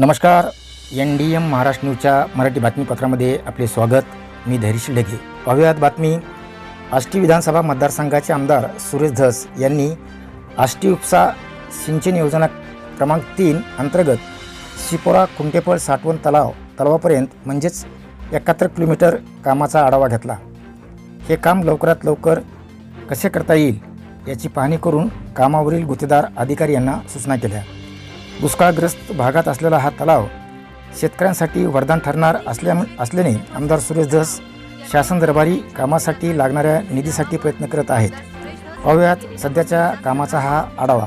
नमस्कार. N D M Maharashtra न्यूजच्या मराठी बातमीपत्रामध्ये आपले स्वागत. मी धैर्यश ढगे पाहुयात बातमी. आष्टी विधानसभा मतदारसंघाचे आमदार सुरेश धस यांनी आष्टी उपसा सिंचन योजना क्रमांक तीन अंतर्गत शिपोरा कुंटेपळ साठवण तलाव तलावापर्यंत म्हणजेच एकाहत्तर किलोमीटर कामाचा आढावा घेतला. हे काम लवकरात लवकर कसे करता येईल याची पाहणी करून कामावरील गुत्तेदार अधिकारी यांना सूचना केल्या. दुष्काळग्रस्त भागात असलेला हा तलाव शेतकऱ्यांसाठी वरदान ठरणार असल्या असल्याने आमदार सुरेश धस शासन दरबारी कामासाठी लागणाऱ्या निधीसाठी प्रयत्न करत आहेत. पाहूयात सध्याच्या कामाचा हा आढावा.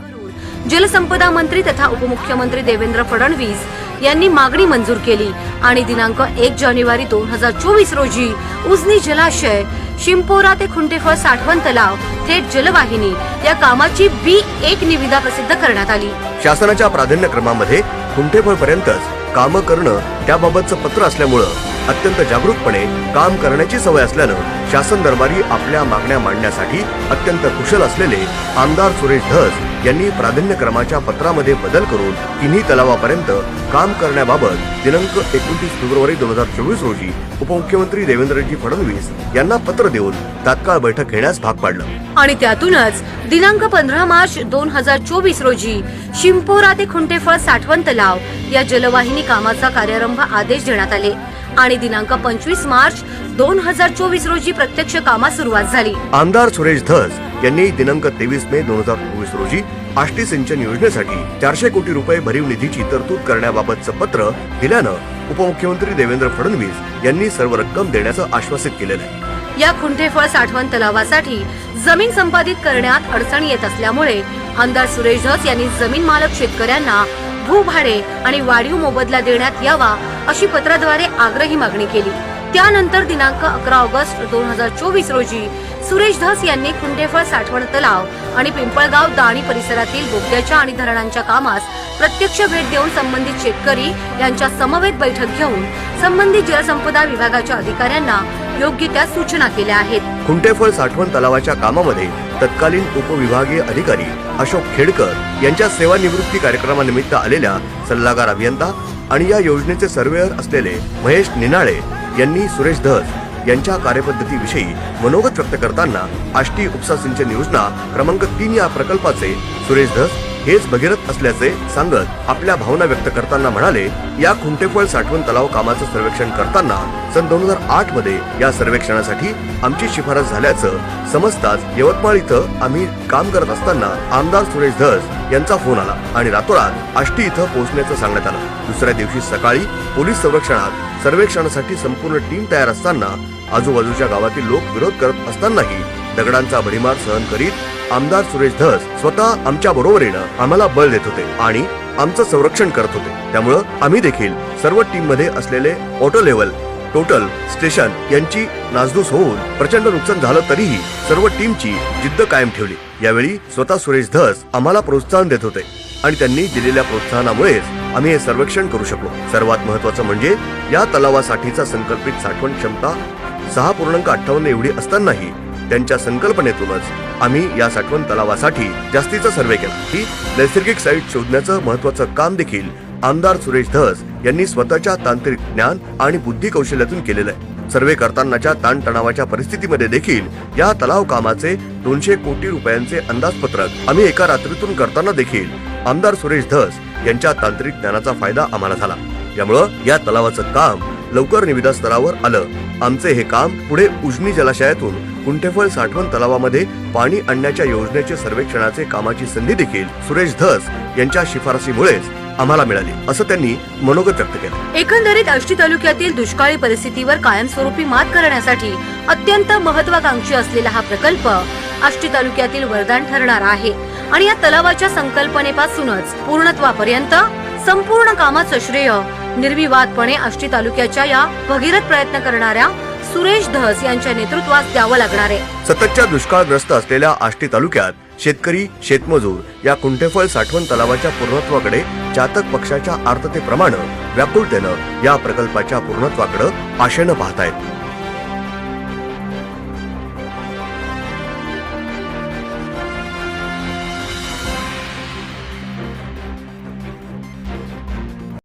जलसंपदा मंत्री तथा उपमुख्यमंत्री देवेंद्र फडणवीस यांनी मागणी मंजूर केली आणि दिनांक एक जानेवारी दोन हजार चोवीस रोजी उजनी जलाशय शिंपोरा ते खुंटेफळ साठवण तलाव थेट जलवाहिनी या कामाची बी एक निविदा प्रसिद्ध करण्यात आली. शासनाच्या प्राधान्यक्रमामध्ये कुंठेफळपर्यंतच कामं करणं त्याबाबतचं पत्र असल्यामुळं अत्यंत जागरूकपणे काम करण्याची सवय असल्यानं शासन दरबारी आपल्या मागण्या मांडण्यासाठी अत्यंत कुशल असलेले आमदार सुरेश धस यांनी प्राधान्यक्रमाच्या पत्रामध्ये बदल करून तिन्ही तलावापर्यंत काम करण्याबाबत दिनांक एकोणतीस फेब्रुवारी दोन हजार चोवीस रोजी उपमुख्यमंत्री देवेंद्रजी फडणवीस यांना पत्र देऊन तात्काळ बैठक घेण्यास भाग पाडलं. आणि त्यातूनच दिनांक पंधरा मार्च दोन हजार चोवीस रोजी शिंपोरा ते खुंटेफळ साठवण तलाव या जलवाहिनी कामाचा कार्यारंभ आदेश देण्यात आले. आणि दिनांक पंचवीस मार्च दोन हजार चोवीस रोजी प्रत्यक्ष कामास सुरुवात झाली. आमदार सुरेश धस यांनी दिनांक तेवीस मे दोन हजार चोवीस रोजी आष्टी सिंचन योजनेसाठी चारशे कोटी रुपये भरीव निधीची तरतूद करण्याबाबतचं पत्र दिल्यानं उपमुख्यमंत्री देवेंद्र फडणवीस यांनी सर्व रक्कम देण्याचं आश्वासित केलेलं आहे. या खुंटेफळ साठवण तलावासाठी जमीन संपादित करण्यात अडचण येत असल्यामुळे आमदार सुरेश धस यांनी जमीन मालक शेतकऱ्यांना भूभाडे आणि वाढीव मोबदला देण्यात यावा अशी पत्राद्वारे आग्रही मागणी केली. त्यानंतर दिनांक अकरा ऑगस्ट दोन हजार चोवीस रोजी सुरेश धस यांनी कुंडेफळ साठवण तलाव आणि पिंपळगाव दाणी परिसरातील बोगद्याच्या आणि धरणांच्या कामास प्रत्यक्ष भेट देऊन संबंधित शेतकरी यांच्या समवेत बैठक घेऊन संबंधित जलसंपदा विभागाच्या अधिकाऱ्यांना योग्य त्या सूचना केल्या आहेत. कुंटेफळ साठवण तलावाच्या कामामध्ये तत्कालीन उपविभागीय अधिकारी अशोक खेडकर यांच्या सेवानिवृत्ती कार्यक्रमानिमित्त आलेल्या सल्लागार अभियंता आणि या योजनेचे सर्वेअर असलेले महेश निनाळे यांनी सुरेश धस यांच्या कार्यपद्धतीविषयी मनोगत व्यक्त करताना आष्टी उपसा सिंचन योजना क्रमांक तीन या प्रकल्पाचे सुरेश धस हेच भगीरथ असल्याचे सांगत आपल्या भावना व्यक्त करताना म्हणाले या खुंटेफळ साठवण तलाव कामाचं सर्वेक्षण करताना सन दोन हजार आठमध्ये या सर्वेक्षणासाठी आमची शिफारस झाल्याचं समजताच यवतमाळ इथं आम्ही काम करत असताना आमदार सुरेश धस यांचा फोन आला आणि रातोरात आष्टी इथं पोहोचण्याचं सांगण्यात आलं. दुसऱ्या दिवशी सकाळी पोलीस संरक्षणात सर्वेक्षणासाठी संपूर्ण टीम तयार असताना आजूबाजूच्या गावातील लोक विरोध करत असतानाही दगडांचा भडीमार सहन करीत आमदार सुरेश धस स्वतः आमच्या बरोबरीनं आम्हाला बळ देत होते आणि आमचं संरक्षण करत होते. त्यामुळं आम्ही देखील सर्व टीममध्ये असलेले ऑटो लेवल टोटल स्टेशन यांची नासधूस होऊन प्रचंड नुकसान झालं तरीही सर्व टीमची जिद्द कायम ठेवली. यावेळी स्वतः सुरेश धस आम्हाला प्रोत्साहन देत होते आणि त्यांनी दिलेल्या प्रोत्साहनामुळेच आम्ही हे सर्वेक्षण करू शकलो. सर्वात महत्वाचं म्हणजे या तलावासाठीचा संकल्पित साठवण क्षमता सहा पूर्णांक अठ्ठावन्न एवढी असतानाही त्यांच्या संकल्पनेतूनच आम्ही या साठवण तलावासाठी जास्तीचा सर्वे केला. ही नैसर्गिक साईट शोधण्याचं महत्वाचं काम देखील आमदार सुरेश धस यांनी स्वतःच्या तांत्रिक ज्ञान आणि बुद्धी कौशल्यातून केलेलं आहे. सर्वे करतानाच्या ताणतणावाच्या परिस्थितीमध्ये देखील या तलाव कामाचे दोनशे कोटी रुपयांचे अंदाजपत्रक आम्ही एका रात्रीतून करताना देखील आमदार सुरेश धस यांच्या तांत्रिक ज्ञानाचा फायदा आम्हाला झाला. यामुळं या तलावाचं काम लवकर निविदा स्तरावर आलं. आमचे हे काम पुढे उजनी जलाशयातून कुंठेफळ साठवण तलावामध्ये पाणी आणण्याच्या योजनेचे सर्वेक्षणाचे कामाची संधी देखील सुरेश धस यांच्या शिफारसीमुळेच आम्हाला मिळाली असं त्यांनी मनोगत व्यक्त केलं. एकंदरीत आष्टी तालुक्यातील दुष्काळी परिस्थितीवर कायमस्वरूपी मात करण्यासाठी अत्यंत महत्वाकांक्षी असलेला हा प्रकल्प आष्टी तालुक्यातील वरदान ठरणार आहे. आणि या तलावाच्या संकल्पनेपासूनच पूर्णत्वापर्यंत संपूर्ण कामाचं श्रेय निर्विवादपणे आष्टी तालुक्याच्या या भगीरथ प्रयत्न करणाऱ्या सुरेश धस यांच्या नेतृत्वात द्यावं लागणार. आहे सततच्या दुष्काळग्रस्त असलेल्या आष्टी तालुक्यात शेतकरी शेतमजूर या कुंठेफळ साठवण तलावाच्या पूर्णत्वाकडे चातक पक्षाच्या आर्ततेप्रमाणे व्याकुळतेनं या प्रकल्पाच्या पूर्णत्वाकडे आशेनं पाहतायत.